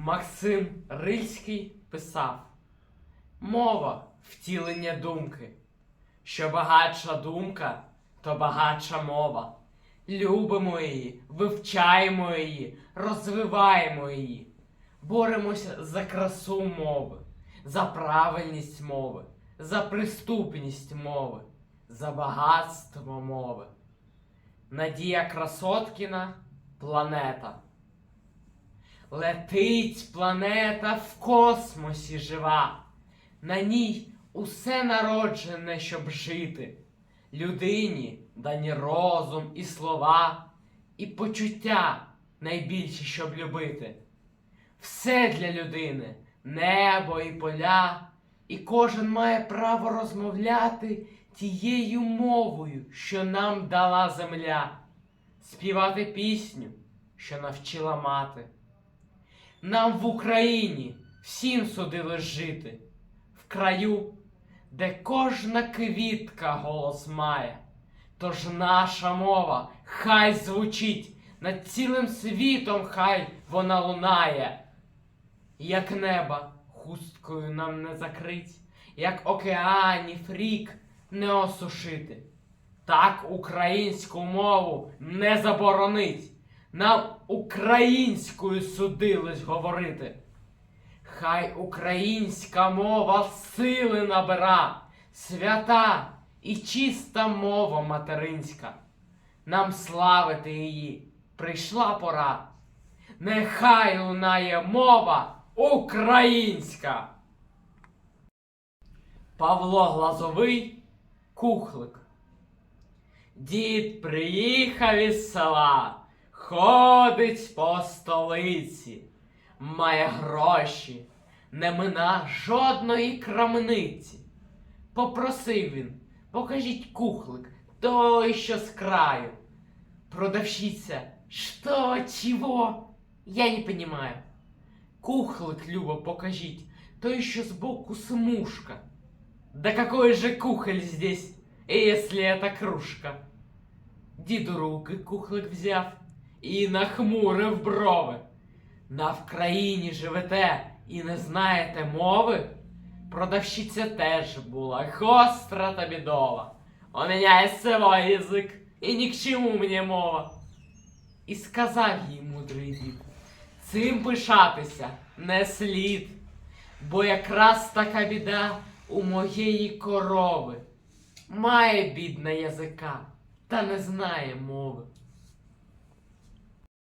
Максим Рильський писав: Мова втілення думки. Що багатша думка, то багатша мова. Любимо її, вивчаємо її, розвиваємо її. Боремося за красу мови, за правильність мови, за приступність мови, за багатство мови. Надія Красоткіна Планета. Летить планета в космосі жива. На ній усе народжене, щоб жити. Людині дані розум і слова, і почуття найбільше, щоб любити. Все для людини, небо і поля, і кожен має право розмовляти тією мовою, що нам дала земля, співати пісню, що навчила мати. Нам в Україні всім судили жити, в краю, де кожна квітка голос має. Тож наша мова хай звучить, над цілим світом хай вона лунає. Як неба хусткою нам не закрить, як океанів рік не осушити. Так українську мову не заборонить. Нам українською судилось говорити. Хай українська мова сили набира, свята і чиста мова материнська. Нам славити її прийшла пора. Нехай лунає мова українська. Павло Глазовий Кухлик. Дід приїхав із села, ходить по столиці, має гроші, не мина жодної крамниці. Попросив він, покажіть кухлик, той, що з краю. Продавщиця, что, чего? Я не понимаю. Кухлик, Люба, покажіть, той, що збоку смужка. Да какой же кухоль здесь, если это кружка? Дід у руки кухлик взяв І нахмурив брови. На Вкраїні живете і не знаєте мови? Продавщиця теж була гостра та бідова. У меня язик, і ні к чому мені мова. І сказав їй мудрий дід, цим пишатися не слід, бо якраз така біда у моєї корови. Має бідна язика, та не знає мови.